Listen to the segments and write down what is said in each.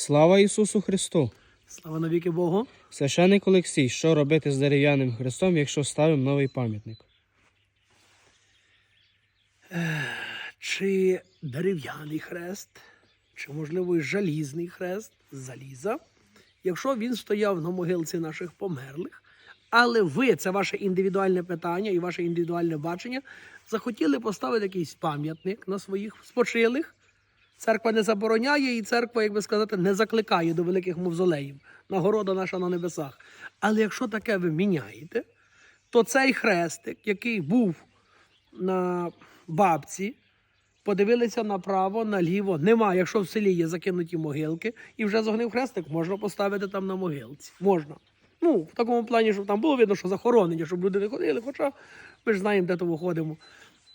Слава Ісусу Христу! Слава навіки Богу. Священик Олексій, що робити з дерев'яним хрестом, якщо ставимо новий пам'ятник? Чи дерев'яний хрест, чи, можливо, і залізний хрест з заліза, якщо він стояв на могилці наших померлих, але ви, це ваше індивідуальне питання і ваше індивідуальне бачення, захотіли поставити якийсь пам'ятник на своїх спочилих. Церква не забороняє, і церква, як би сказати, не закликає до великих мавзолеїв. Нагорода наша на небесах. Але якщо таке ви міняєте, то цей хрестик, який був на бабці, подивилися направо, наліво. Нема, якщо в селі є закинуті могилки, і вже зогнив хрестик, можна поставити там на могилці. Можна. Ну, в такому плані, щоб там було видно, що захоронення, щоб люди не ходили, хоча ми ж знаємо, де то виходимо.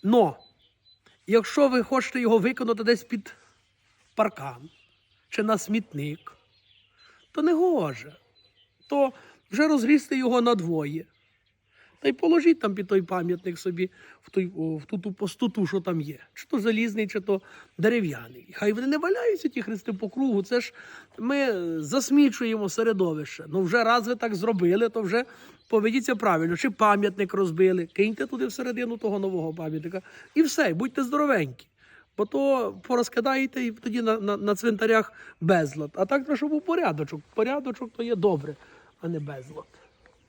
Но, якщо ви хочете його виконати десь під паркан чи на смітник, то не гоже. То вже розрізьте його на двоє. Та й положіть там під той пам'ятник собі в, той, в ту, ту пустоту, що там є. Чи то залізний, чи то дерев'яний. Хай вони не валяються ті хрести по кругу. Це ж ми засмічуємо середовище. Ну вже раз ви так зробили, то вже поведіться правильно. Чи пам'ятник розбили, киньте туди всередину того нового пам'ятника. І все, будьте здоровенькі. Бо то порозкидаєте і тоді на, на, на цвинтарях безлад. А так треба, щоб був порядочок. Порядочок то є добре, а не безлад.